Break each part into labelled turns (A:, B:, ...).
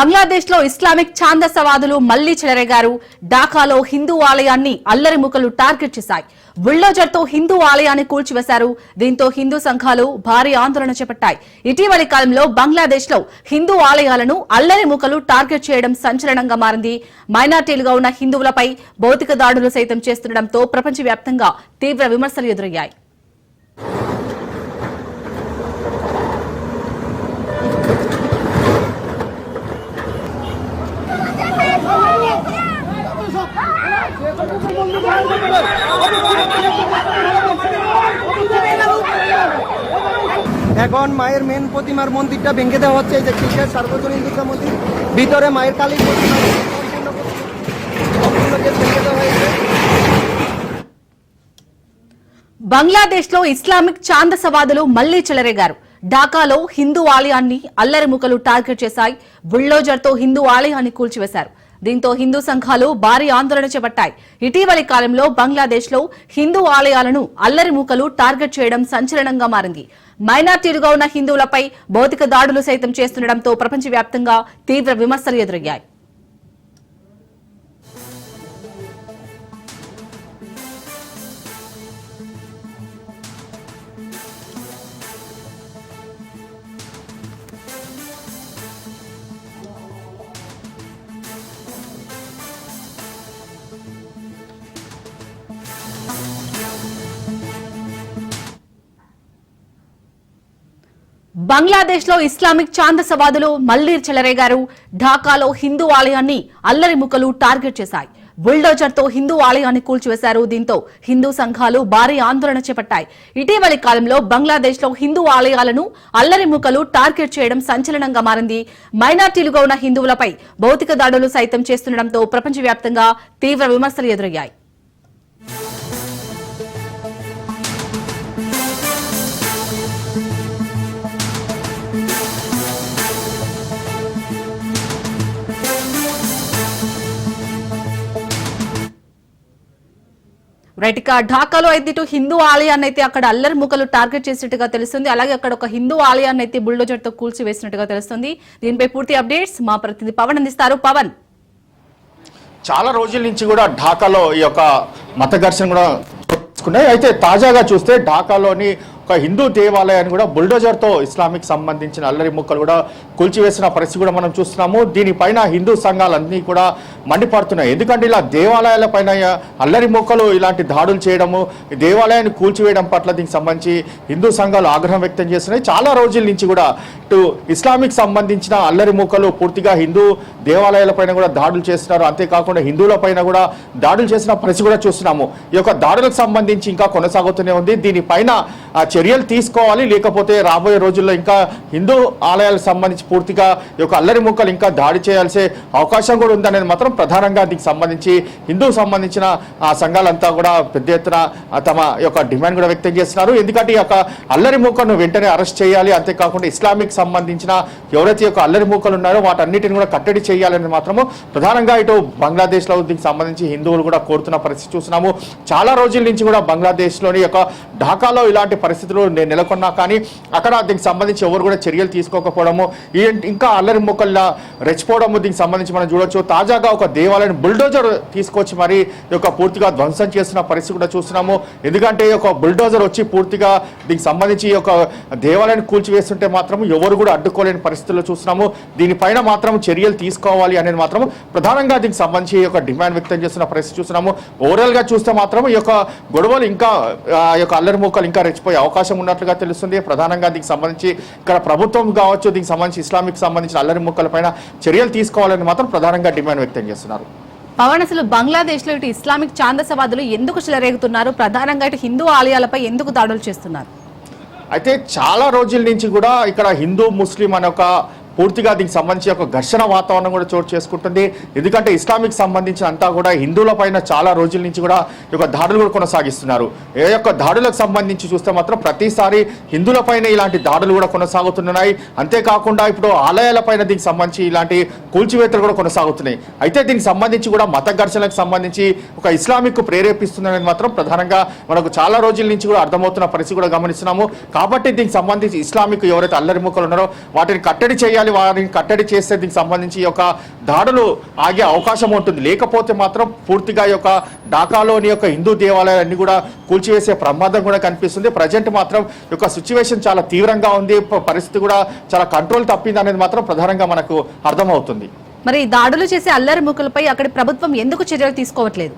A: బంగ్లాదేశ్లో ఇస్లామిక్ ఛాందసవాదులు మళ్ళీ చెలరేగారు. ఢాకాలో హిందూ ఆలయాన్ని అల్లరి ముక్కలు టార్గెట్ చేశాయి. బుల్డోజర్తో హిందూ ఆలయాన్ని కూల్చివేశారు. దీంతో హిందూ సంఘాలు భారీ ఆందోళన చేపట్టాయి. ఇటీవలి కాలంలో బంగ్లాదేశ్లో హిందూ ఆలయాలను అల్లరి ముక్కలు టార్గెట్ చేయడం సంచలనంగా మారింది. మైనార్టీలుగా ఉన్న హిందువులపై భౌతిక దాడులు సైతం చేస్తుండటంతో ప్రపంచవ్యాప్తంగా తీవ్ర విమర్శలు ఎదురయ్యాయి.
B: এখন মায়ের মেন প্রতিমার মন্দিরটা ভেঙে দেওয়া হচ্ছে এই যে খ্রিস্টের সার্বজনীন দুর্গা মন্দির ভিতরে মায়ের কালী প্রতিমা সম্পূর্ণ যে ভেঙে দেওয়া হয়েছে
A: బంగ్లాదేశ్ లో ఇస్లామిక్ ఛాందసవాదులు మళ్లీ చెలరేగారు ఢాకాలో హిందూ ఆలయాన్ని అల్లరి ముక్కలు టార్గెట్ చేశాయి బుల్డోజర్తో హిందూ ఆలయాన్ని కూల్చివేశారు దీంతో హిందూ సంఘాలు భారీ ఆందోళన చేపట్టాయి. ఇటీవలి కాలంలో బంగ్లాదేశ్లో హిందూ ఆలయాలను అల్లరి మూకలు టార్గెట్ చేయడం సంచలనంగా మారింది. మైనార్టీలుగా ఉన్న హిందువులపై భౌతిక దాడులు సైతం చేస్తుండటంతో ప్రపంచవ్యాప్తంగా తీవ్ర విమర్శలు ఎదురయ్యాయి. బంగ్లాదేశ్లో ఇస్లామిక్ ఛాందసవాదులు మళ్ళీ చెలరేగారు. ఢాకాలో హిందూ ఆలయాన్ని అల్లరి ముక్కలు టార్గెట్ చేశాయి. బుల్డోజర్తో హిందూ ఆలయాన్ని కూల్చివేశారు. దీంతో హిందూ సంఘాలు భారీ ఆందోళన చేపట్టాయి. ఇటీవలి కాలంలో బంగ్లాదేశ్లో హిందూ ఆలయాలను అల్లరి ముక్కలు టార్గెట్ చేయడం సంచలనంగా మారింది. మైనార్టీలుగా ఉన్న హిందువులపై భౌతిక దాడులు సైతం చేస్తుండటంతో ప్రపంచవ్యాప్తంగా తీవ్ర విమర్శలు ఎదురయ్యాయి. రైట్ ఇక ఢాకాలో అయితే ఇటు హిందూ ఆలయాన్ని అయితే అక్కడ అల్లరి ముక్కలు టార్గెట్ చేసినట్టుగా తెలుస్తుంది. అలాగే అక్కడ ఒక హిందూ ఆలయాన్ని అయితే బుల్డోజర్తో కూల్చి వేసినట్టుగా తెలుస్తుంది. దీనిపై పూర్తి అప్డేట్స్ మా ప్రతినిధి పవన్ అందిస్తారు. పవన్.
C: చాలా రోజుల నుంచి కూడా ఢాకాలో ఈ యొక్క మత ఘర్షణ కూడా అయితే తాజాగా చూస్తే ఢాకాలోని ఒక హిందూ దేవాలయాన్ని కూడా బుల్డోజర్తో ఇస్లామిక్ సంబంధించిన అల్లరి ముక్కలు కూడా కూల్చివేసిన పరిస్థితి కూడా మనం చూస్తున్నాము. దీనిపైన హిందూ సంఘాలన్నీ కూడా మండిపడుతున్నాయి. ఎందుకంటే ఇలా దేవాలయాల పైన అల్లరి ముక్కలు ఇలాంటి దాడులు చేయడము దేవాలయాన్ని కూల్చివేయడం పట్ల దీనికి సంబంధించి హిందూ సంఘాలు ఆగ్రహం వ్యక్తం చేస్తున్నాయి. చాలా రోజుల నుంచి కూడా ఇటు ఇస్లామిక్ సంబంధించిన అల్లరి ముక్కలు పూర్తిగా హిందూ దేవాలయాల పైన కూడా దాడులు చేస్తున్నారు. అంతేకాకుండా హిందువుల పైన కూడా దాడులు చేసిన పరిస్థితి కూడా చూస్తున్నాము. ఈ యొక్క దాడులకు సంబంధించి ఇంకా కొనసాగుతూనే ఉంది. దీనిపైన చర్యలు తీసుకోవాలి. లేకపోతే రాబోయే రోజుల్లో ఇంకా హిందూ ఆలయాలకు సంబంధించి పూర్తిగా ఈ యొక్క అల్లరి ముక్కలు ఇంకా దాడి చేయాల్సే అవకాశం కూడా ఉందనేది మాత్రం ప్రధానంగా దీనికి సంబంధించి హిందూ సంబంధించిన ఆ, సంఘాలంతా కూడా పెద్ద ఎత్తున తమ యొక్క డిమాండ్ కూడా వ్యక్తం చేస్తున్నారు. ఎందుకంటే ఈ యొక్క అల్లరి మూకను వెంటనే అరెస్ట్ చేయాలి. అంతేకాకుండా ఇస్లామిక్ సంబంధించిన ఎవరైతే యొక్క అల్లరి మూకలు ఉన్నారో వాటన్నిటిని కూడా కట్టడి చేయాలని మాత్రము ప్రధానంగా ఇటు బంగ్లాదేశ్లో దీనికి సంబంధించి హిందువులు కూడా కోరుతున్న పరిస్థితి చూస్తున్నాము. చాలా రోజుల నుంచి కూడా బంగ్లాదేశ్లోని యొక్క ఢాకాలో ఇలాంటి పరిస్థితి పరిస్థితులు నెలకొన్నా కానీ అక్కడ దీనికి సంబంధించి ఎవరు కూడా చర్యలు తీసుకోకపోవడము ఇంకా అల్లరి మొక్కల్లా రెచ్చిపోవడము దీనికి సంబంధించి మనం చూడొచ్చు. తాజాగా ఒక దేవాలయం బుల్డోజర్ తీసుకొచ్చి మరి యొక్క పూర్తిగా ధ్వంసం చేస్తున్న పరిస్థితి కూడా చూస్తున్నాము. ఎందుకంటే ఒక బుల్డోజర్ వచ్చి పూర్తిగా దీనికి సంబంధించి ఒక దేవాలయాన్ని కూల్చివేస్తుంటే మాత్రం ఎవరు కూడా అడ్డుకోలేని పరిస్థితుల్లో చూస్తున్నాము. దీనిపైన మాత్రం చర్యలు తీసుకోవాలి అనేది మాత్రం ప్రధానంగా దీనికి సంబంధించి ఒక డిమాండ్ వ్యక్తం చేస్తున్న పరిస్థితి చూస్తున్నాము. ఓవరాల్గా చూస్తే మాత్రం ఈ యొక్క గొడవలు ఇంకా ఆ యొక్క అల్లరి మూకలు ఇంకా రెచ్చిపోయే అవకాశం ఉన్నట్లుగా తెలుస్తుంది. ప్రధానంగా దీనికి సంబంధించి ఇక్కడ ప్రభుత్వం కావచ్చు దీనికి సంబంధించి ఇస్లామిక్ సంబంధించిన అల్లరి మూకల పైన చర్యలు తీసుకోవాలని మాత్రం ప్రధానంగా డిమాండ్ వ్యక్తం చేస్తున్నారు.
A: పవన్ అసలు బంగ్లాదేశ్లో ఇటు ఇస్లామిక్ ఛాందసవాదులు ఎందుకు చెలరేగుతున్నారు? ప్రధానంగా ఇటు హిందూ ఆలయాలపై ఎందుకు దాడులు చేస్తున్నారు?
C: అయితే చాలా రోజుల నుంచి కూడా ఇక్కడ హిందూ ముస్లిం అనే ఒక పూర్తిగా దీనికి సంబంధించి ఒక ఘర్షణ వాతావరణం కూడా చోటు చేసుకుంటుంది. ఎందుకంటే ఇస్లామిక్ సంబంధించిన అంతా కూడా హిందువుల పైన చాలా రోజుల నుంచి కూడా ఈ యొక్క దాడులు కూడా కొనసాగిస్తున్నారు. ఏ యొక్క దాడులకు సంబంధించి చూస్తే మాత్రం ప్రతిసారి హిందువుల పైన ఇలాంటి దాడులు కూడా కొనసాగుతున్నాయి. అంతేకాకుండా ఇప్పుడు ఆలయాల పైన దీనికి సంబంధించి ఇలాంటి కూల్చివేతలు కూడా కొనసాగుతున్నాయి. అయితే దీనికి సంబంధించి కూడా మత ఘర్షణకు సంబంధించి ఒక ఇస్లామిక్ ప్రేరేపిస్తుందనేది మాత్రం ప్రధానంగా మనకు చాలా రోజుల నుంచి కూడా అర్థమవుతున్న పరిస్థితి కూడా గమనిస్తున్నాము. కాబట్టి దీనికి సంబంధించి ఇస్లామిక్ ఎవరైతే అల్లరి ముక్కలు ఉన్నారో వాటిని కట్టడి చేయాలి చేయాలి వారిని కట్టడి చేస్తే దీనికి సంబంధించి ఈ యొక్క దాడులు ఆగే అవకాశం ఉంటుంది. లేకపోతే మాత్రం పూర్తిగా ఈ యొక్క ఢాకాలోని యొక్క హిందూ దేవాలయాలన్నీ కూడా కూల్చివేసే ప్రమాదం కూడా కనిపిస్తుంది. ప్రజెంట్ మాత్రం ఈ యొక్క సిచ్యువేషన్ చాలా తీవ్రంగా ఉంది. పరిస్థితి కూడా చాలా కంట్రోల్ తప్పింది అనేది మాత్రం ప్రధానంగా మనకు అర్థమవుతుంది.
A: మరి ఈ దాడులు చేసే అల్లరి మూకలపై అక్కడి ప్రభుత్వం ఎందుకు చర్యలు తీసుకోవట్లేదు?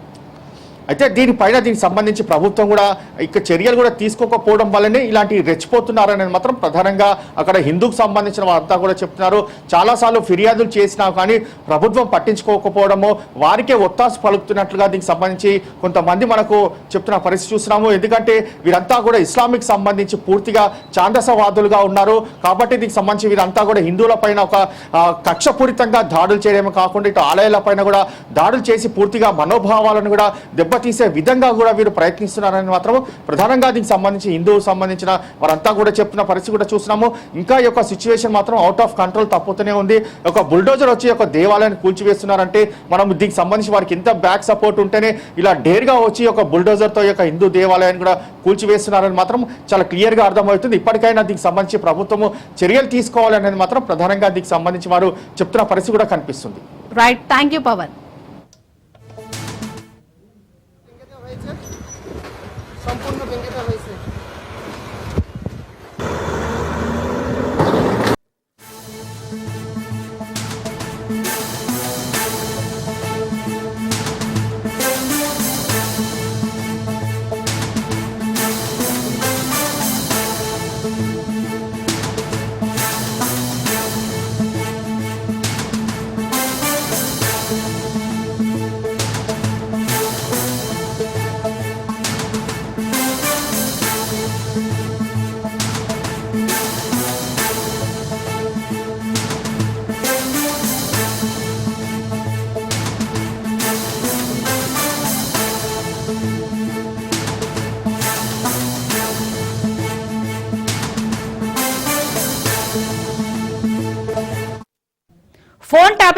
C: అయితే దీనిపైన దీనికి సంబంధించి ప్రభుత్వం కూడా ఇక చర్యలు కూడా తీసుకోకపోవడం వల్లనే ఇలాంటి రెచ్చిపోతున్నారని మాత్రం ప్రధానంగా అక్కడ హిందూకు సంబంధించిన వారంతా కూడా చెప్తున్నారు. చాలాసార్లు ఫిర్యాదులు చేసినా కానీ ప్రభుత్వం పట్టించుకోకపోవడము వారికే ఒత్తాసు పలుకుతున్నట్లుగా దీనికి సంబంధించి కొంతమంది మనకు చెప్తున్న పరిస్థితి చూస్తున్నాము. ఎందుకంటే వీరంతా కూడా ఇస్లామిక్ సంబంధించి పూర్తిగా ఛాందసవాదులుగా ఉన్నారు. కాబట్టి దీనికి సంబంధించి వీరంతా కూడా హిందువుల పైన ఒక కక్షపూరితంగా దాడులు చేయడమే కాకుండా ఇటు ఆలయాల పైన కూడా దాడులు చేసి పూర్తిగా మనోభావాలను కూడా దెబ్బ దెబ్బతీసే విధంగా కూడా వీరు ప్రయత్నిస్తున్నారని మాత్రం ప్రధానంగా దీనికి సంబంధించి హిందువు సంబంధించిన వారంతా కూడా చెప్తున్న పరిస్థితి కూడా చూస్తున్నాము. ఇంకా ఈ యొక్క సిచ్యువేషన్ మాత్రం అవుట్ ఆఫ్ కంట్రోల్ తప్పుతూనే ఉంది. ఒక బుల్డోజర్ వచ్చి ఒక దేవాలయాన్ని కూల్చివేస్తున్నారంటే మనం దీనికి సంబంధించి వారికి ఎంత బ్యాక్ సపోర్ట్ ఉంటేనే ఇలా డేర్గా వచ్చి ఒక బుల్డోజర్తో యొక్క హిందూ దేవాలయాన్ని కూడా కూల్చివేస్తున్నారని మాత్రం చాలా క్లియర్గా అర్థమవుతుంది. ఇప్పటికైనా దీనికి సంబంధించి ప్రభుత్వము చర్యలు తీసుకోవాలనేది మాత్రం ప్రధానంగా దీనికి సంబంధించి వారు చెప్తున్న పరిస్థితి కూడా కనిపిస్తుంది.
B: Right thank you
A: Pavan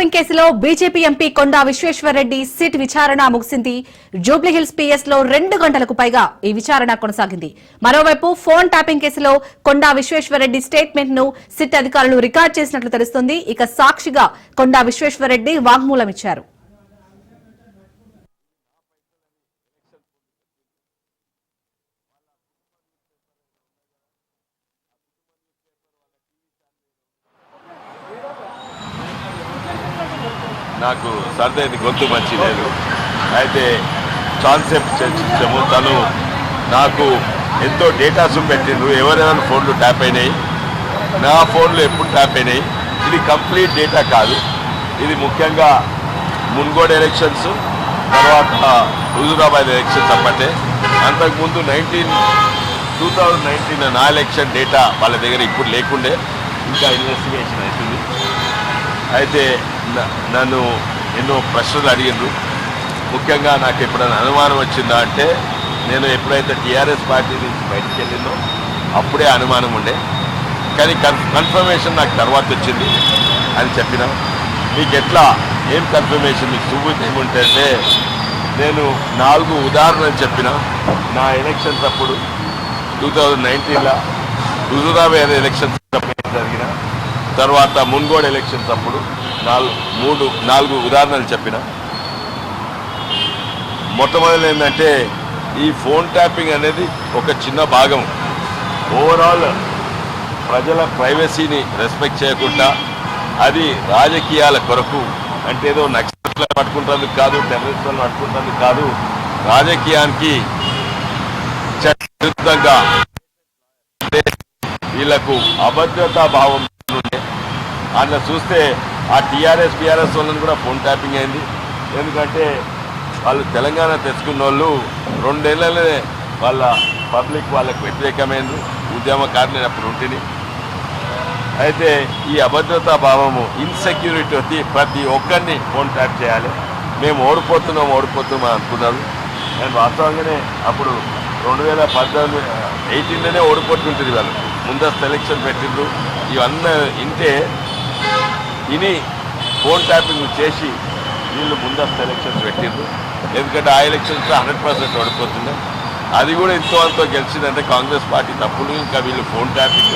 A: kidnapping కేసులో BJP MP Konda Vishweshwarreddy SIT విచారణ ముగిసింది. జూబ్లీహిల్స్ పిఎస్లో రెండు గంటలకు పైగా ఈ విచారణ కొనసాగింది. మరోవైపు ఫోన్ ట్యాపింగ్ కేసులో కొండా విశ్వేశ్వరరెడ్డి స్టేట్మెంట్ను సిట్ అధికారులు రికార్డ్ చేసినట్లు తెలుస్తోంది. ఇక సాక్షిగా కొండా విశ్వేశ్వరరెడ్డి వాగ్మూలం ఇచ్చారు
D: నాకు సర్దైంది గొంతు మంచి లేదు. అయితే కాన్సెప్ట్ చర్చించాము తను నాకు ఎంతో డేటాస్ పెట్టిండ్రు. ఎవరెవరి ఫోన్లు ట్యాప్ అయినాయి. నా ఫోన్లు ఎప్పుడు ట్యాప్ అయినాయి. ఇది కంప్లీట్ డేటా కాదు. ఇది ముఖ్యంగా మున్గోడ్ ఎలక్షన్స్ తర్వాత హుజూరాబాద్ ఎలక్షన్స్ అప్పటే అంతకుముందు నైన్టీన్ టూ థౌజండ్ నైన్టీన్ నా ఎలక్షన్ డేటా వాళ్ళ దగ్గర ఇప్పుడు లేకుండే. ఇంకా ఇన్వెస్టిగేషన్ అవుతుంది. అయితే నన్ను ఎన్నో ప్రశ్నలు అడిగిండ్రు. ముఖ్యంగా నాకు ఎప్పుడైనా అనుమానం వచ్చిందా అంటే నేను ఎప్పుడైతే టీఆర్ఎస్ పార్టీ నుంచి బయటికి వెళ్ళిందో అప్పుడే అనుమానం ఉండే. కానీ కన్ కన్ఫర్మేషన్ నాకు తర్వాత వచ్చింది అని చెప్పిన. మీకు ఎట్లా? ఏం కన్ఫర్మేషన్? మీకు చూపించి అంటే నేను నాలుగు ఉదాహరణలు చెప్పిన. నా ఎలక్షన్స్ అప్పుడు టూ థౌజండ్ నైన్టీన్లో హుజూరాబాద్ ఎలక్షన్స్ జరిగిన. తర్వాత మున్గోడ్ ఎలక్షన్స్ అప్పుడు. నాలుగు మూడు నాలుగు ఉదాహరణలు చెప్పిన. మొట్టమొదటి ఏంటంటే ఈ ఫోన్ ట్యాపింగ్ అనేది ఒక చిన్న భాగం. ఓవరాల్ ప్రజల ప్రైవసీని రెస్పెక్ట్ చేయకుండా అది రాజకీయాల కొరకు అంటే ఏదో నక్షత్రం పట్టుకుంటందుకు కాదు టెర్రరిస్టులను పట్టుకుంటందుకు కాదు రాజకీయానికి చట్టవిరుద్ధంగా వీళ్ళకు వీళ్ళకు అభద్రతా భావం ఉండే చూస్తే ఆ టీఆర్ఎస్ బీఆర్ఎస్ వాళ్ళని కూడా ఫోన్ ట్యాపింగ్ అయింది. ఎందుకంటే వాళ్ళు తెలంగాణ తెచ్చుకున్న వాళ్ళు రెండేళ్ళనే వాళ్ళ పబ్లిక్ వాళ్ళకు వ్యతిరేకమైనరు ఉద్యమకారులు నేను అప్పుడు ఉంటుంది అయితే ఈ అభద్రతా భావము ఇన్సెక్యూరిటీ వచ్చి ప్రతి ఒక్కరిని ఫోన్ ట్యాప్ చేయాలి. మేము ఓడిపోతున్నాం ఓడిపోతున్నాం అనుకున్నారు. నేను వాస్తవంగానే అప్పుడు రెండు వేల పద్దెనిమిది ఎయిటీన్లోనే ఓడిపోతుంటుంది వాళ్ళు. ముందస్తు ఎలక్షన్ పెట్టిండ్రు. ఇవన్నీ ఇంటే ఇని ఫోన్ ట్యాపింగ్ చేసి వీళ్ళు ముందస్తు ఎలక్షన్స్ పెట్టిండ్రు ఎందుకంటే ఆ ఎలక్షన్స్ హండ్రెడ్ పర్సెంట్ ఓడిపోతున్నాయి అది కూడా ఎంతో అంతో గెలిచిందంటే కాంగ్రెస్ పార్టీ తప్పుడు. ఇంకా వీళ్ళు phone tapping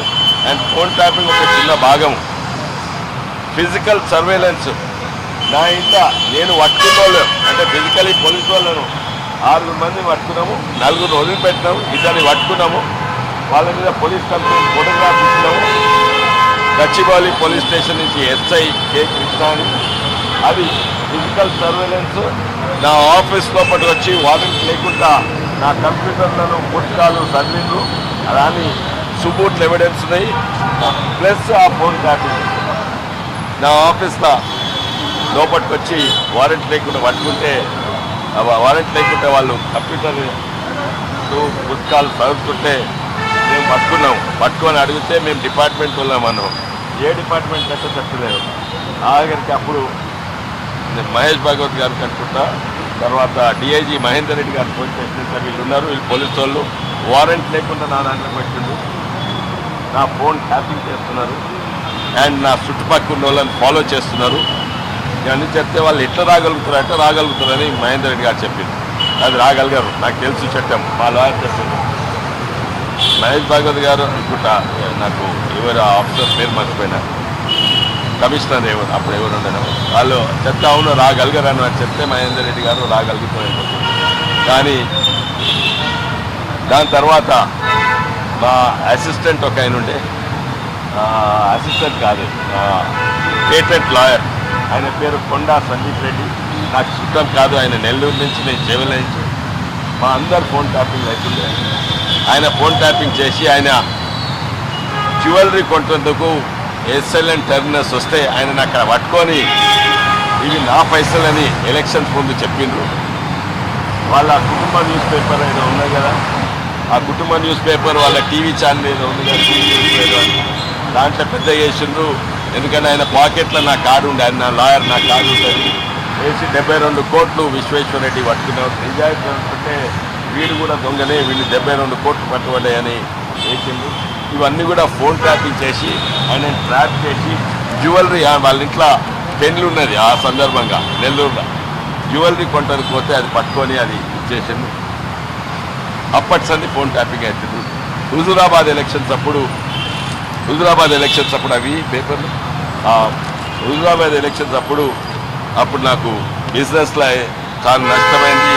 D: and phone tapping ఒక చిన్న భాగం. ఫిజికల్ సర్వేలెన్స్ నా ఇంట నేను పట్టుకున్న వాళ్ళు అంటే ఫిజికలీ పోలీస్ వాళ్ళను ఆరుగురు మంది పట్టుకున్నాము నలుగురు వదిలిపెట్టినాము ఇద్దరిని పట్టుకున్నాము. వాళ్ళ మీద పోలీస్ కంప్లైంట్ ఫోటోగ్రాఫ్ ఇచ్చినాము. గచ్చిబౌలి పోలీస్ స్టేషన్ నుంచి ఎస్ఐ కే కృష్ణాని. అది ఫిజికల్ సర్వేలెన్స్ నా ఆఫీస్ లోపలికి వచ్చి వారెంట్ లేకుండా నా కంప్యూటర్లను పుస్తకాలు చదివిండ్రు. అలాని సుబూట్లు ఎవిడెన్స్ ఉన్నాయి. ప్లస్ ఆ ఫోన్ కాపీ నా ఆఫీస్లో లోపలికి వచ్చి వారెంట్ లేకుండా పట్టుకుంటే వారెంట్ లేకుంటే వాళ్ళు కంప్యూటర్ పుస్తకాలు చదువుతుంటే మేము పట్టుకున్నాం. పట్టుకొని అడిగితే మేము డిపార్ట్మెంట్ ఉన్నాం అన్నాం. ఏ డిపార్ట్మెంట్ అంటే తట్టలేదు ఆఖరికి అప్పుడు మహేష్ భాగవత్ గారు కట్టుకుంటా. తర్వాత డిఐజీ మహేందర్ రెడ్డి గారు ఫోన్ చేసిన వీళ్ళు ఉన్నారు. వీళ్ళు పోలీసు వాళ్ళు. వారెంట్ లేకుండా నా దాంట్లో పెట్టిండు. నా ఫోన్ ట్యాపింగ్ చేస్తున్నారు. అండ్ నా చుట్టుపక్కల ఉన్న వాళ్ళని ఫాలో చేస్తున్నారు. ఇవన్నీ చెప్తే వాళ్ళు ఎట్లా రాగలుగుతారు ఎట్లా రాగలుగుతారని మహేందర్ రెడ్డి గారు చెప్పింది అది రాగలిగారు. నాకు తెలుసు చట్టం. మా లాయర్ చెప్పింది మహేష్ భాగవత్ గారు అనుకుంటా నాకు ఎవరు ఆఫీసర్ పేరు మర్చిపోయినా. కమిషనర్ ఎవరు అప్పుడు ఎవరు ఉండను వాళ్ళు చెప్తే అవును రాగలిగారని అని చెప్తే మహేందర్ రెడ్డి గారు రాగలిగిపోయారు. కానీ దాని తర్వాత మా అసిస్టెంట్ ఒక ఆయన ఉండే. అసిస్టెంట్ కాదు పేటెంట్ లాయర్. ఆయన పేరు కొండా సందీప్ రెడ్డి. నాకు చుట్టం కాదు ఆయన నెల్లూరు నుంచి నేను చెవుల నుంచి. మా అందరు ఫోన్ టాపింగ్ అవుతుండే. ఆయన ఫోన్ ట్యాపింగ్ చేసి ఆయన జ్యువెలరీ కొంటేందుకు ఎస్ఎల్ఎన్ టెర్మినస్ వస్తే ఆయన అక్కడ పట్టుకొని ఇవి నా పైసలని ఎలక్షన్స్ ముందు చెప్పిండ్రు. వాళ్ళ కుటుంబ న్యూస్ పేపర్ ఏదో ఉన్నాయి కదా? ఆ కుటుంబ న్యూస్ పేపర్ వాళ్ళ టీవీ ఛానల్ ఏదో ఉంది కదా? టీవీ న్యూస్ దాంట్లో పెద్ద చేసిండ్రు. ఎందుకంటే ఆయన పాకెట్లో నా కార్డు ఉండే ఆయన నా లాయర్ నా కార్డు ఉంటుంది వేసి డెబ్బై రెండు కోట్లు విశ్వేశ్వరరెడ్డి పట్టుకున్నారు. నిజాయితీ అంటే వీడు కూడా దొంగనే వీళ్ళు డెబ్బై రెండు కోట్లు పట్టుబడ్డాయని వేసిండు ఇవన్నీ కూడా ఫోన్ ట్రాపింగ్ చేసి ఆయన ట్రాప్ చేసి జ్యువెలరీ ఆ వాళ్ళ ఇంట్లో పెన్లు ఉన్నది ఆ సందర్భంగా నెల్లూరులో. జ్యువెలరీ కొంటానికి పోతే అది పట్టుకొని అది ఇచ్చేసిండు అప్పటి సంది ఫోన్ ట్యాపింగ్ అవుతుంది హుజురాబాద్ ఎలక్షన్స్ అప్పుడు హుజురాబాద్ ఎలక్షన్స్ అప్పుడు అవి పేపర్లు ఆ ఎలక్షన్స్ అప్పుడు అప్పుడు నాకు బిజినెస్లో చాలా నష్టమైంది.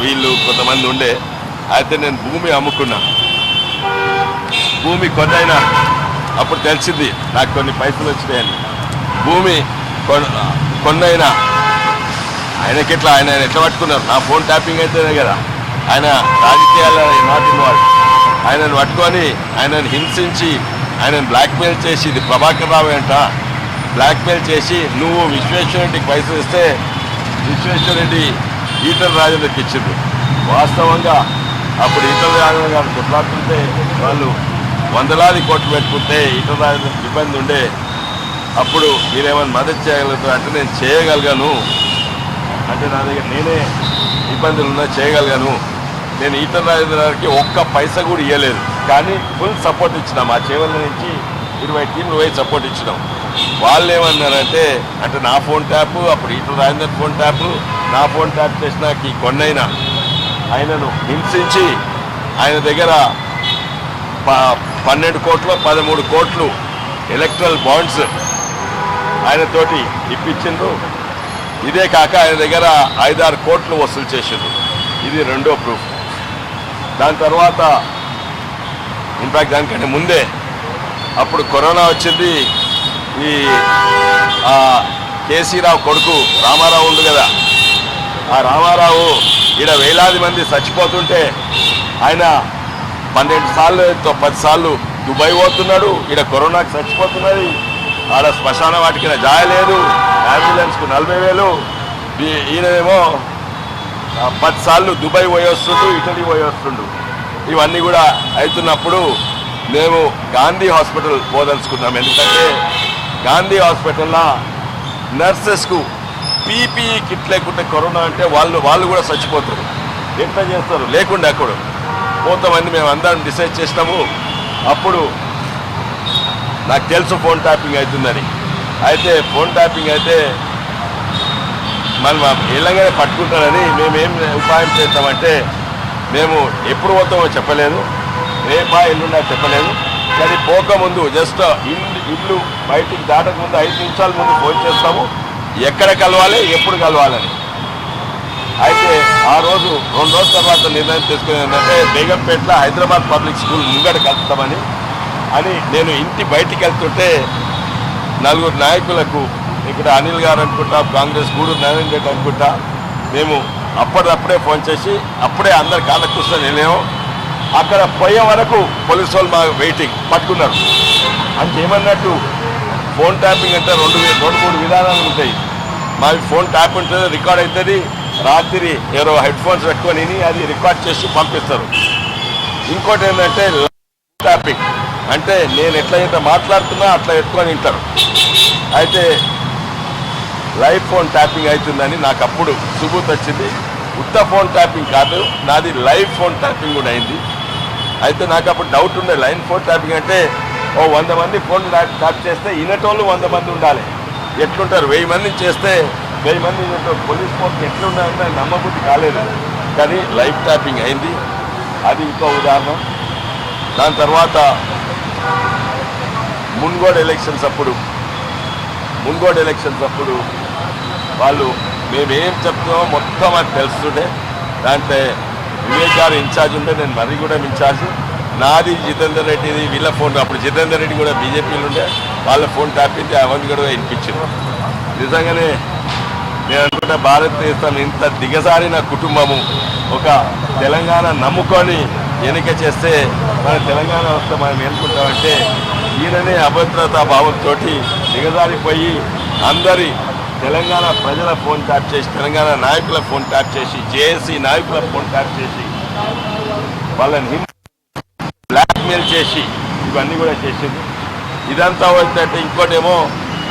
D: వీళ్ళు కొంతమంది ఉండే అయితే నేను భూమి అమ్ముకున్నా. భూమి కొన్నైనా అప్పుడు తెలిసింది నాకు కొన్ని పైసలు వచ్చినాయని. భూమి కొన్నైనా ఆయనకి ఎట్లా ఆయన ఆయన ఎట్లా పట్టుకున్నారు? నా ఫోన్ ట్యాపింగ్ అయితేనే కదా. ఆయన రాజకీయాల నాట్ ఇన్వాల్వ్ ఆయనను పట్టుకొని ఆయనను హింసించి ఆయనను బ్లాక్మెయిల్ చేసి ఇది ప్రభాకర్ రావు అంట. బ్లాక్మెయిల్ చేసి నువ్వు విశ్వేశ్వరరెడ్డికి పైసలు ఇస్తే విశ్వేశ్వరరెడ్డి ఈటల రాజేంద్రకి ఇచ్చిండు వాస్తవంగా అప్పుడు ఈటల రాజేంద్ర గారు కొట్లాడుతుంటే వాళ్ళు వందలాది కోట్లు పెట్టుకుంటే ఈటల రాజేంద్రకి ఇబ్బంది ఉండే. అప్పుడు మీరేమైనా మద్దతు చేయగలుగుతారు అంటే నేను చేయగలిగాను. అంటే నా దగ్గర నేనే ఇబ్బందులు ఉన్నా చేయగలిగాను. నేను ఈటల రాజేంద్ర గారికి ఒక్క పైసా కూడా ఇవ్వలేదు కానీ ఫుల్ సపోర్ట్ ఇచ్చిన మా చేవల నుంచి ఇరవై టీంలు పోయి సపోర్ట్ ఇచ్చినాం. వాళ్ళు ఏమన్నారంటే అంటే నా ఫోన్ ట్యాప్ అప్పుడు ఇటు రాజేంద్ర ఫోన్ ట్యాప్ నా ఫోన్ ట్యాప్ చేసినాక ఈ కొన్నైనా ఆయనను హింసించి ఆయన దగ్గర ప- పన్నెండు కోట్లు పదమూడు కోట్లు ఎలక్ట్రల్ బాండ్స్ ఆయనతోటి ఇప్పించిండ్రు. ఇదే కాక ఆయన దగ్గర ఐదారు కోట్లు వసూలు చేసిండ్రు. ఇది రెండో ప్రూఫ్ దాని తర్వాత ఇన్ఫ్యాక్ట్ దానికంటే ముందే అప్పుడు కరోనా వచ్చింది. ఈ కేసీరావు కొడుకు రామారావు ఉంది కదా. ఆ రామారావు ఈడ వేలాది మంది చచ్చిపోతుంటే ఆయన పన్నెండు సార్లు పదిసార్లు పది సార్లు దుబాయ్ పోతున్నాడు. ఈడ కరోనాకి చచ్చిపోతున్నది. ఆడ శ్మశాన వాటికి జాయలేదు. అంబులెన్స్కు నలభై వేలు. ఈయనేమో పదిసార్లు పది సార్లు దుబాయ్ పోయి వస్తుండు ఇటలీ పోయి వస్తుండు. ఇవన్నీ కూడా అవుతున్నప్పుడు మేము గాంధీ హాస్పిటల్ పోదలుచుకున్నాం. ఎందుకంటే గాంధీ హాస్పిటల్లో నర్సెస్కు పీపీఈ కిట్ లేకుంటే కరోనా అంటే వాళ్ళు వాళ్ళు కూడా చచ్చిపోతారు. ఎట్లా చేస్తారు? లేకుండా అక్కడ. పోతామని మేము అందరం డిసైడ్ చేసినాము. అప్పుడు నాకు తెలుసు ఫోన్ ట్యాపింగ్ అవుతుందని. అయితే ఫోన్ ట్యాపింగ్ అయితే మనం ఇళ్ళగానే పట్టుకుంటారని మేము ఏం ఉపాయం చేస్తామంటే మేము ఎప్పుడు పోతామో చెప్పలేదు. రేపా ఎల్లుండా చెప్పలేదు. కానీ పోకముందు జస్ట్ ఇల్లు ఇల్లు బయటికి దాటక ముందు ఐదు నిమిషాల ముందు ఫోన్ చేస్తాము. ఎక్కడ కలవాలి ఎప్పుడు కలవాలని. అయితే ఆ రోజు రెండు రోజుల తర్వాత నిర్ణయం తీసుకునేది ఏంటంటే బేగంపేట హైదరాబాద్ పబ్లిక్ స్కూల్ ముంగట కలుస్తామని అని నేను ఇంటి బయటికి వెళ్తుంటే నలుగురు నాయకులకు ఇక్కడ అనిల్ గారు అనుకుంటా కాంగ్రెస్ గూడు నారాయణ రెడ్డి అనుకుంటా మేము అప్పటిదప్పుడే ఫోన్ చేసి అప్పుడే అందరు కాళ్ళ కూర్చొని వెళ్ళాము. అక్కడ పోయే వరకు పోలీసు వాళ్ళు మా వెయిటింగ్ పట్టుకున్నారు. అంటే ఏమన్నట్టు ఫోన్ ట్యాపింగ్ అంటే రెండు రెండు మూడు విధానాలు ఉంటాయి. మాది ఫోన్ ట్యాప్ ఉంటుంది రికార్డ్ అవుతుంది రాత్రి ఎవరో హెడ్ ఫోన్స్ పెట్టుకొని విని అది రికార్డ్ చేసి పంపిస్తారు. ఇంకోటి ఏంటంటే ట్యాపింగ్ అంటే నేను ఎట్లయితే మాట్లాడుతున్నా అట్లా పెట్టుకొని వింటారు. అయితే లైవ్ ఫోన్ ట్యాపింగ్ అవుతుందని నాకు అప్పుడు సుబూత్ వచ్చింది. ఉత్త ఫోన్ ట్యాపింగ్ కాదు నాది లైవ్ ఫోన్ ట్యాపింగ్ కూడా అయింది. అయితే నాకు అప్పుడు డౌట్ ఉండే. లైన్ ఫోన్ ట్యాపింగ్ అంటే ఓ వంద మంది ఫోన్ ట్యాప్ చేస్తే ఇనటోళ్ళు వంద మంది ఉండాలి. ఎట్లుంటారు? వెయ్యి మంది చేస్తే వెయ్యి మంది పోలీస్ ఫోన్ ఎట్లున్నాయంటే నమ్మబుద్ధి కాలేదు. కానీ లైవ్ ట్యాపింగ్ అయింది. అది ఇంకో ఉదాహరణ. దాని తర్వాత మున్గోడ్ ఎలక్షన్స్ అప్పుడు మున్గోడ్ ఎలక్షన్స్ అప్పుడు వాళ్ళు మేమేం చెప్తున్నామో మొత్తం అది తెలుస్తుండే. దాంట్లో వివేక్ గారు ఇన్ఛార్జ్ ఉంటే నేను మరి కూడా ఇన్ఛార్జ్. నాది జితేందర్ రెడ్డిది వీళ్ళ ఫోన్ అప్పుడు జితేందర్ రెడ్డి కూడా బీజేపీలో ఉండే. వాళ్ళ ఫోన్ ట్యాపింది అవన్నీ కూడా వినిపించింది. నిజంగానే నేను అనుకుంటే భారతదేశం ఇంత దిగజారిన కుటుంబము ఒక తెలంగాణ నమ్ముకొని ఎన్నిక చేస్తే మన తెలంగాణ వస్తే మనం ఏనుకుంటామంటే ఈయననే అభద్రతా భావంతో దిగజారిపోయి అందరి తెలంగాణ ప్రజల ఫోన్ ట్యాప్ చేసి తెలంగాణ నాయకుల ఫోన్ ట్యాప్ చేసి జేఏసీ నాయకుల ఫోన్ ట్యాప్ చేసి వాళ్ళని బ్లాక్మెయిల్ చేసి ఇవన్నీ కూడా చేసింది ఇదంతా వచ్చినట్టు ఇంకోటేమో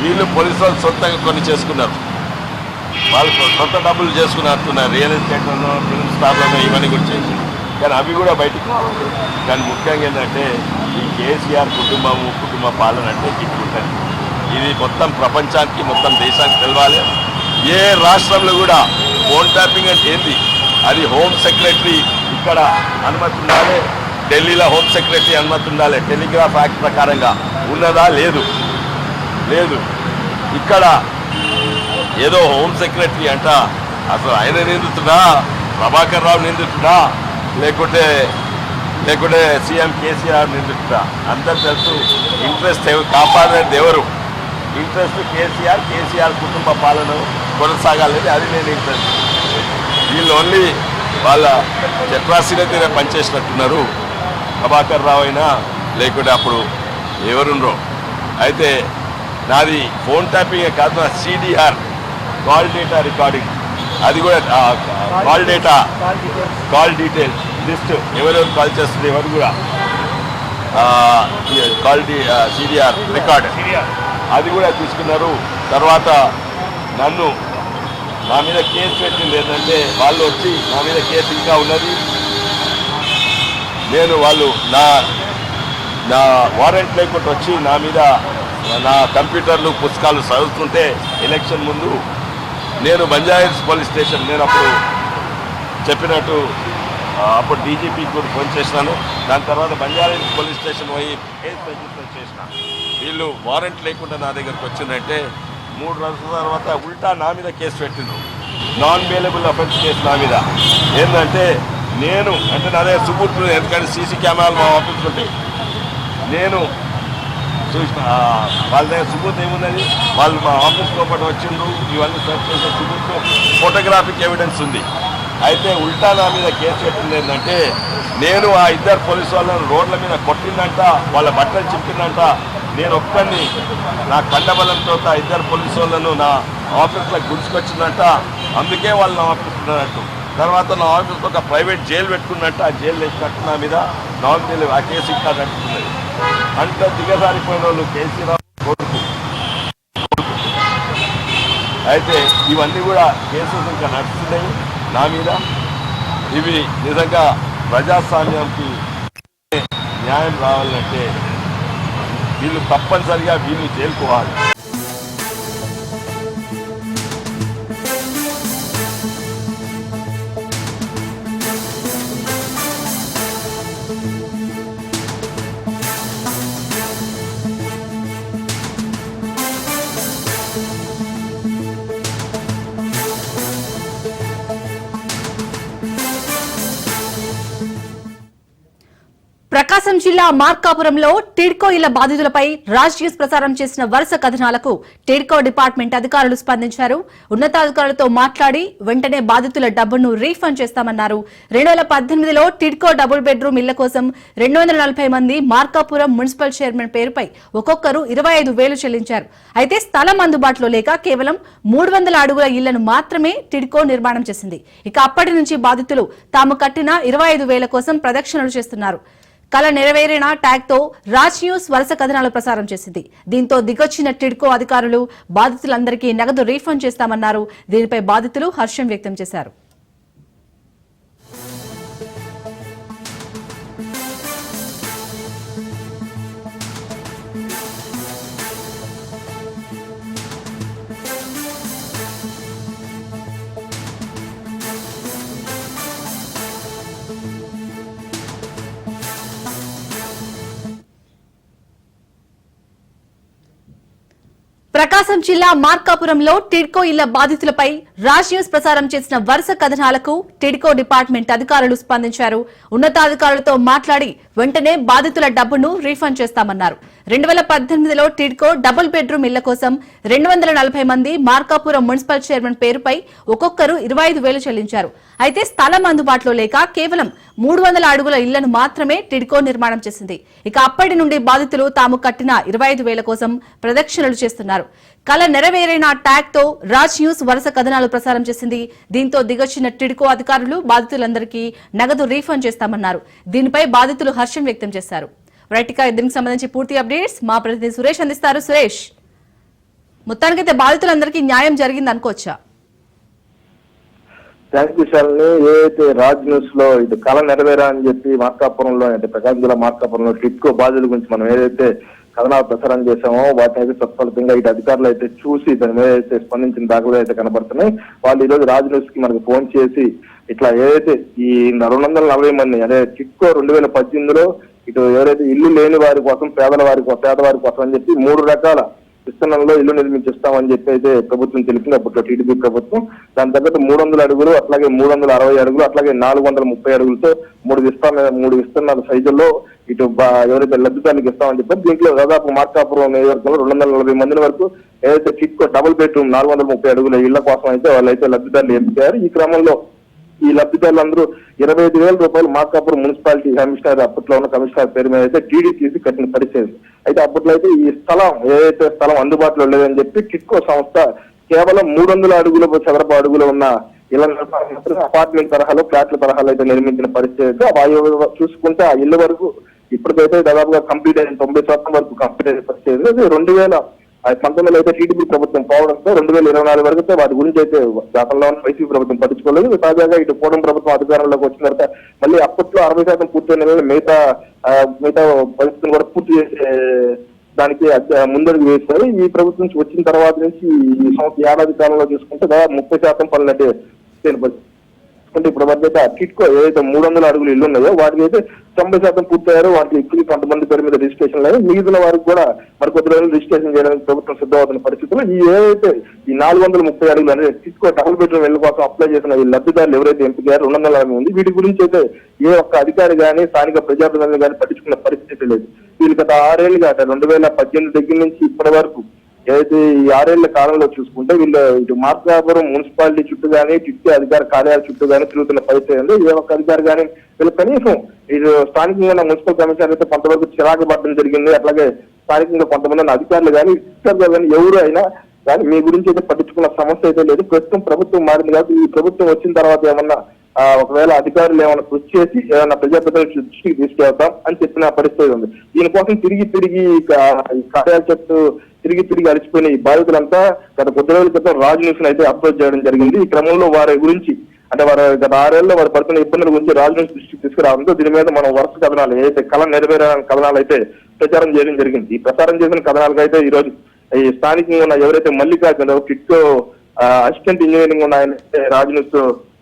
D: వీళ్ళు పోలీసు వాళ్ళు సొంతంగా కొన్ని చేసుకున్నారు. వాళ్ళు సొంత డబ్బులు చేసుకున్నట్టున్నారు. రియల్ ఎస్టేట్లను ఫిల్మ్ స్టార్లను ఇవన్నీ కూడా చేసి కానీ అవి కూడా బయటికి కానీ ముఖ్యంగా ఏంటంటే ఈ కేసీఆర్ కుటుంబము కుటుంబ పాలన అంటే ఇట్లుంటుంది ఇది మొత్తం ప్రపంచానికి మొత్తం దేశానికి తెలవాలి. ఏ రాష్ట్రంలో కూడా ఫోన్ ట్యాపింగ్ అంటే ఏంది? అది హోమ్ సెక్రటరీ ఇక్కడ అనుమతి ఉండాలి. ఢిల్లీలో హోమ్ సెక్రటరీ అనుమతి ఉండాలి. టెలిగ్రాఫ్ యాక్ట్ ప్రకారంగా ఉన్నదా? లేదు. లేదు. ఇక్కడ ఏదో హోమ్ సెక్రటరీ అంట. అసలు ఆయన నిందితుడా? ప్రభాకర్ రావు నిందితుడా? లేకుంటే లేకుంటే సీఎం కేసీఆర్ నిందితుడా? అందరు తెలుసు. ఇంట్రెస్ట్ కాపాడేది ఎవరు? ఇంట్రెస్ట్ కేసీఆర్ కేసీఆర్ కుటుంబ పాలన కొనసాగాలనేది అది నేను ఇంట్రెస్ట్. వీళ్ళు ఓన్లీ వాళ్ళ చక్రాసీనతీనే పనిచేసినట్టున్నారు ప్రభాకర్ రావు అయినా లేకుంటే అప్పుడు ఎవరుండ్రో. అయితే నాది ఫోన్ ట్యాపింగ్ కాదు నా సిడిఆర్ కాల్ డేటా రికార్డింగ్. అది కూడా call data call details list ఎవరెవరు కాల్ చేస్తుంది ఎవరు కూడా. Call CDR record. అది కూడా తీసుకున్నారు. తర్వాత నన్ను నా మీద కేసు పెట్టింది ఏంటంటే వాళ్ళు వచ్చి నా మీద కేసు ఇంకా ఉన్నది. నేను వాళ్ళు నా నా వారెంట్ లేకుండా వచ్చి నా మీద నా కంప్యూటర్లు పుస్తకాలు చదువుతుంటే ఎలక్షన్ ముందు నేను బంజాయిల్స్ పోలీస్ స్టేషన్ నేను అప్పుడు చెప్పినట్టు అప్పుడు డీజీపీకి కూడా ఫోన్ చేసినాను దాని తర్వాత బంజారా పోలీస్ స్టేషన్ పోయి కేసు రిజిస్టర్ చేసిన. వీళ్ళు వారెంట్ లేకుండా నా దగ్గరకు వచ్చిందంటే మూడు రోజుల తర్వాత ఉల్టా నా మీద కేసు పెట్టిండ్రు. నాన్ బెయిలబుల్ అఫెన్స్ కేసు నా మీద. ఏంటంటే నేను అంటే నా దగ్గర సుబూర్లు ఎందుకంటే సీసీ కెమెరాలు మా ఆఫీస్ ఉంటాయి. నేను చూసిన వాళ్ళ దగ్గర సుబూత్ ఏమున్నది? వాళ్ళు మా ఆఫీస్ లోపల వచ్చిండ్రు ఇవన్నీ సెర్చ్ చేసిన సుబూత్ ఫోటోగ్రాఫిక్ ఎవిడెన్స్ ఉంది. అయితే ఉల్టా నా మీద కేసు పెట్టింది ఏంటంటే నేను ఆ ఇద్దరు పోలీసు వాళ్ళని రోడ్ల మీద కొట్టిందంట వాళ్ళ బట్టలు చింపిందంట నేను ఒక్కడిని నా కండబలంతో ఆ ఇద్దరు పోలీసు వాళ్ళను నా ఆఫీస్లో గుంజుకొచ్చిందంట. అందుకే వాళ్ళు నా ఆఫీసున్నట్టు తర్వాత నా ఆఫీస్లో ఒక ప్రైవేట్ జైలు పెట్టుకున్నట్టు ఆ జైలు వేసినట్టు నా మీద నాన్ ఆ కేసు ఇంకా అంత దిగజారిపోయిన వాళ్ళు కేసీరావు కొడుకు. అయితే ఇవన్నీ కూడా కేసెస్ ఇంకా నడుస్తున్నాయి. నా మీద ఇవి నిజంగా ప్రజాస్వామ్యానికి న్యాయం రావాలంటే వీళ్ళు తప్పనిసరిగా వీళ్ళు చేరుకోవాలి.
A: జిల్లా మార్కాపురంలో టిడ్కో ఇళ్ళ బాధితులపై రాజ్ న్యూస్ ప్రసారం చేసిన వరుస కథనాలకు టిడ్కో డిపార్ట్మెంట్ అధికారులు స్పందించారు. ఉన్నతాధికారులతో మాట్లాడి వెంటనే బాధితుల డబ్బును రీఫండ్ చేస్తామన్నారు. రెండు వేల పద్దెనిమిదిలో టిడ్కో డబుల్ బెడ్రూమ్ ఇళ్ళ కోసం రెండు వందల నలభై మంది మార్కాపురం మున్సిపల్ చైర్మన్ పేరుపై ఒక్కొక్కరు ఇరవై ఐదు వేలు చెల్లించారు. అయితే స్థలం అందుబాటులో లేక కేవలం మూడు వందల అడుగుల ఇళ్ళను మాత్రమే టిడ్కో నిర్మాణం చేసింది. ఇక అప్పటి నుంచి బాధితులు తాము కట్టిన ఇరవై ఐదు వేల కోసం ప్రదక్షిణలు చేస్తున్నారు. కల నెరవేరిన ట్యాగ్తో రాజ్ న్యూస్ వరుస కథనాలు ప్రసారం చేసింది. దీంతో దిగొచ్చిన టిడ్కో అధికారులు బాధితులందరికీ నగదు రీఫండ్ చేస్తామన్నారు. దీనిపై బాధితులు హర్షం వ్యక్తం చేశారు. ప్రకాశం జిల్లా మార్కాపురంలో టిడ్కో ఇళ్ళ బాధితులపై రాజ్ న్యూస్ ప్రసారం చేసిన వరుస కథనాలకు టిడ్కో డిపార్ట్మెంట్ అధికారులు స్పందించారు. ఉన్నతాధికారులతో మాట్లాడి వెంటనే బాధితుల డబ్బును రీఫండ్ చేస్తామన్నారు. రెండు వేల పద్దెనిమిదిలో టిడ్కో డబుల్ బెడ్రూమ్ ఇళ్ళ కోసం రెండు వందల నలభై మంది మార్కాపురం మున్సిపల్ చైర్మన్ పేరుపై ఒక్కొక్కరు ఇరవై ఐదు వేలు చెల్లించారు. అయితే స్థలం అందుబాటులో లేక కేవలం మూడు వందల అడుగుల ఇళ్ళను మాత్రమే టిడ్కో నిర్మాణం చేసింది. ఇక అప్పటి నుండి బాధితులు తాము కట్టిన ఇరవై ఐదు వేల కోసం ప్రదక్షిణలు చేస్తున్నారు. కల నెరవేరిన ట్యాగ్తో రాజ్ న్యూస్ వరుస కథనాలు ప్రసారం చేసింది. దీంతో దిగొచ్చిన టిడ్కో అధికారులు బాధితులందరికీ నగదు రీఫండ్ చేస్తామన్నారు. దీనిపై బాధితులు హర్షం వ్యక్తం చేశారు. రైట్ దీనికి సంబంధించి పూర్తి అప్డేట్స్ మా ప్రతినిధి సురేష్ అందిస్తారు. సురేష్ మొత్తానికైతే బాధితులందరికీ న్యాయం జరిగింది అనుకోవచ్చా?
E: థ్యాంక్ యూ శాలిని ఏదైతే రాజ్ న్యూస్లో ఇది కళ నెరవేరా అని చెప్పి మార్కాపురంలో అంటే ప్రకాశం జిల్లా మార్కాపురంలో టిట్కో బాధ్యుల గురించి మనం ఏదైతే కథనాలు ప్రసారం చేశామో వాటిని అయితే సత్ఫలితంగా ఇటు అధికారులు అయితే చూసి దాని మీద అయితే స్పందించిన దాఖలు అయితే కనబడుతున్నాయి. వాళ్ళు ఈ రోజు రాజ్ న్యూస్కి మనకు ఫోన్ చేసి ఇట్లా ఏదైతే ఈ రెండు వందల నలభై మంది అదే చిక్కో రెండు వేల పద్దెనిమిదిలో ఇటు ఎవరైతే ఇల్లు లేని వారి కోసం పేదల వారి కోసం పేదవారి కోసం అని చెప్పి మూడు రకాల విస్తరణలో ఇల్లు నిర్మించిస్తామని చెప్పి అయితే ప్రభుత్వం తెలిపింది. అప్పట్లో టీడీపీ ప్రభుత్వం. దాని తగ్గట్టు మూడు వందల అడుగులు అట్లాగే మూడు వందల అరవై అడుగులు అట్లాగే నాలుగు వందల ముప్పై అడుగులతో మూడు విస్తరణ మూడు విస్తరణల సైజుల్లో ఇటు ఎవరైతే లబ్ధిదారులకు ఇస్తామని చెప్పారు దీంట్లో దాదాపు మార్కాపురం నియోజకవర్గంలో రెండు వందల నలభై మంది వరకు ఏదైతే కిట్కో డబుల్ బెడ్రూమ్ నాలుగు వందల ముప్పై అడుగుల ఇళ్ళ కోసం అయితే వాళ్ళైతే లబ్ధిదారులు ఎంపికారు ఈ క్రమంలో ఈ లబ్ధిదారులందరూ ఇరవై ఐదు వేల రూపాయలు మార్కాపురం మున్సిపాలిటీ కమిషనర్ అప్పట్లో ఉన్న కమిషనర్ పేరు మీద అయితే డీడీ తీసి కట్టిన పరిస్థితి. అయితే అప్పట్లో అయితే ఈ స్థలం ఏదైతే స్థలం అందుబాటులో లేదని చెప్పి కిట్కో సంస్థ కేవలం మూడు వందల అడుగుల చదరపు అడుగులు ఉన్న ఇళ్ళ మాత్రం అపార్ట్మెంట్ తరహాలో ఫ్లాట్ల తరహాలో అయితే నిర్మించిన పరిస్థితి అయితే ఆ చూసుకుంటే ఆ ఇల్లు వరకు ఇప్పటికైతే దాదాపుగా కంప్లీట్ అయిన తొంభై శాతం వరకు కంప్లీట్ అయిన పరిస్థితి అయితే అది రెండు వేల పంతొమ్మిది అయితే టీడీపీ ప్రభుత్వం పోవడంతో రెండు వేల ఇరవై నాలుగు వరకు వాటి గురించి అయితే గతంలో ఉన్న వైసీపీ ప్రభుత్వం పట్టించుకోలేదు. తాజాగా ఇటు కూడం ప్రభుత్వం అధికారంలోకి వచ్చిన తర్వాత మళ్ళీ అప్పట్లో అరవై శాతం పూర్తయిన మిగతా మిగతా పరిస్థితులు కూడా పూర్తి చేసే దానికి ముందడుగు వేశారు. ఈ ప్రభుత్వం నుంచి వచ్చిన తర్వాత నుంచి ఈ సంవత్సరం ఏడాది కాలంలో చూసుకుంటే ముప్పై శాతం పనులు అంటే అంటే ఇప్పుడు వరకు అయితే ఆ కిట్కో ఏదైతే మూడు వందల అడుగులు ఇల్లు ఉన్నాయో వాటికి అయితే తొంభై శాతం పూర్తయ్యారో. వాటికి ఎక్కువ కొంతమంది పేరు మీద రిజిస్ట్రేషన్ లేదు. మిగిలిన వారికి కూడా మరి కొద్ది రోజులు రిజిస్ట్రేషన్ చేయడానికి ప్రభుత్వం సిద్ధమవుతున్న పరిస్థితుల్లో ఈ ఏదైతే ఈ నాలుగు వందల ముప్పై అడుగులు అనేది కిట్కో డబుల్ బెడ్రూమ్ ఇళ్ళ కోసం అప్లై చేసిన ఈ లబ్ధిదారులు ఎవరైతే ఎంపికయ్యారో రెండు వందల యాభై ఉంది వీటి గురించి అయితే ఏ ఒక్క అధికారి కానీ స్థానిక ప్రజాప్రతినిధులు కానీ పట్టించుకున్న పరిస్థితి లేదు. వీళ్ళు గత ఆరేళ్ళుగా అంటే రెండు వేల పద్దెనిమిది దగ్గర నుంచి ఇప్పటి వరకు ఏదైతే ఈ ఆరేళ్ళ కాలంలో చూసుకుంటే వీళ్ళు ఇటు మార్కాపురం మున్సిపాలిటీ చుట్టూ కానీ చుట్టూ అధికార కార్యాలయాల చుట్టూ కానీ తిరుగుతున్న పరిస్థితి ఉంది. ఏ ఒక్క అధికారి కానీ వీళ్ళు కనీసం ఇది స్థానికంగా మున్సిపల్ కమిషనర్ అయితే కొంతవరకు చిరాకు పడడం జరిగింది. అట్లాగే స్థానికంగా కొంతమంది అధికారులు కానీ ఇష్టంగా కానీ ఎవరు అయినా కానీ మీ గురించి అయితే పట్టించుకున్న సమస్య అయితే లేదు. ప్రస్తుతం ప్రభుత్వం మారింది కాబట్టి ఈ ప్రభుత్వం వచ్చిన తర్వాత ఏమన్నా ఒకవేళ అధికారులు ఏమైనా కృషి చేసి ఏమైనా ప్రజాప్రతినిధుల దృష్టికి తీసుకెళ్తాం అని చెప్పిన పరిస్థితి ఉంది. దీనికోసం తిరిగి తిరిగి కార్యాల చెట్టు తిరిగి తిరిగి అలసిపోయిన ఈ బాధితులంతా గత కొద్ది రోజుల క్రితం రాజ్ న్యూస్ అయితే అప్రోచ్ చేయడం జరిగింది. ఈ క్రమంలో వారి గురించి అంటే వారు గత ఆరేళ్ళలో వారు పడుతున్న ఇబ్బందుల గురించి రాజు న్యూస్ దృష్టికి తీసుకురావడంతో దీని మీద మనం వరుస కథనాలు ఏదైతే కళ నెరవేరాలని కథనాలు అయితే ప్రచారం చేయడం జరిగింది. ఈ ప్రచారం చేసిన కథనాలకు అయితే ఈ రోజు ఈ స్థానికంగా ఉన్న ఎవరైతే మల్లికార్జున కిట్కో అసిస్టెంట్ ఇంజనీరింగ్ ఉన్న ఆయన అయితే న్యూస్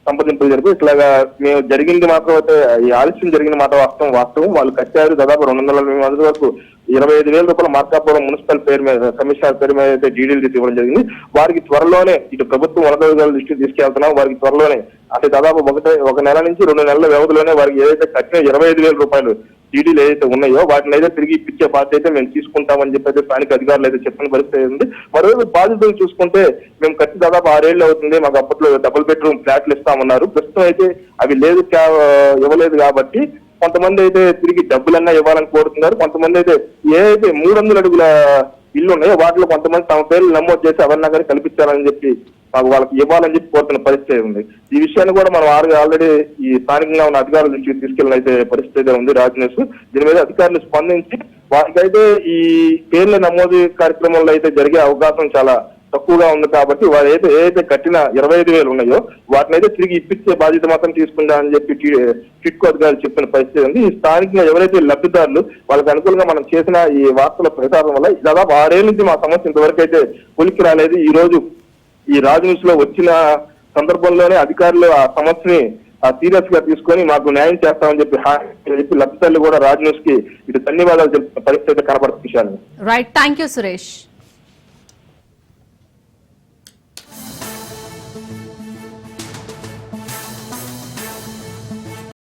E: సంప్రదింపులు జరిపి ఇట్లాగా మేము జరిగింది మాత్రం అయితే ఈ ఆలస్యం జరిగిన మాట వాస్తవం వాస్తవం. వాళ్ళు కట్టారు దాదాపు రెండు వందల నలభై మంది వరకు ఇరవై ఐదు వేల రూపాయల మార్కాపురం మున్సిపల్ పేరు మీద కమిషనర్ పేరు మీద అయితే డీడీలు తీసి ఇవ్వడం జరిగింది. వారికి త్వరలోనే ఇటు ప్రభుత్వం ఉన్నతాధికారుల దృష్టికి తీసుకెళ్తున్నాం. వారికి త్వరలోనే అంటే దాదాపు ఒకటే ఒక నెల నుంచి రెండు నెలల వ్యవధిలోనే వారికి ఏదైతే కట్టిన ఇరవై ఐదు వేల రూపాయలు డీడీలు ఏదైతే ఉన్నాయో వాటిని అయితే తిరిగి ఇప్పించే బాధ్యత అయితే మేము తీసుకుంటామని చెప్పి అయితే స్థానిక అధికారులు అయితే చెప్పిన పరిస్థితి ఉంది. మరోవైపు బాధితులు చూసుకుంటే మేము కట్టి దాదాపు ఆరేళ్ళు అవుతుంది. మాకు అప్పట్లో డబుల్ బెడ్రూమ్ ఫ్లాట్లు ఇస్తామన్నారు. ప్రస్తుతం అయితే అవి లేదు ఇవ్వలేదు కాబట్టి కొంతమంది అయితే తిరిగి డబ్బులన్నా ఇవ్వాలని కోరుతున్నారు. కొంతమంది అయితే ఏదైతే మూడు వందల అడుగుల ఇల్లు ఉన్నాయో వాటిలో కొంతమంది తమ పేర్లు నమోదు చేసి ఎవరన్నా కానీ కల్పించాలని చెప్పి మాకు వాళ్ళకి ఇవ్వాలని చెప్పి కోరుతున్న పరిస్థితి ఉంది. ఈ విషయాన్ని కూడా మనం ఆల్రెడీ ఈ స్థానికంగా ఉన్న అధికారుల నుంచి తీసుకెళ్ళిన అయితే పరిస్థితి అయితే ఉంది రాజనేష్ దీని మీద అధికారులు స్పందించి వారికైతే ఈ పేర్ల నమోదు కార్యక్రమంలో అయితే జరిగే అవకాశం చాలా తక్కువగా ఉంది కాబట్టి వారు అయితే ఏదైతే కట్టిన ఇరవై ఐదు వేలు ఉన్నాయో వాటిని అయితే తిరిగి ఇప్పించే బాధ్యత మాత్రం తీసుకుందా అని చెప్పి టిట్కో అధికారులు చెప్పిన పరిస్థితి ఉంది. ఈ స్థానికంగా ఎవరైతే లబ్ధిదారులు వాళ్ళకి అనుకూలంగా మనం చేసిన ఈ వార్తల ప్రచారం వల్ల దాదాపు ఆరేళ్ళ నుంచి మా సమస్య ఇంతవరకు అయితే కొలిక్కి రాలేదు. ఈ రోజు ఈ రాజు న్యూస్లో వచ్చిన సందర్భంలోనే అధికారులు ఆ సమస్యని సీరియస్గా తీసుకొని మాకు న్యాయం చేస్తామని చెప్పి చెప్పి లబ్ధిదారులు కూడా రాజ్ న్యూస్కి ఇటు ధన్యవాదాలు చెప్పిన పరిస్థితి అయితే కనబడుతుంది
A: రైట్ థ్యాంక్ యూ సురేష్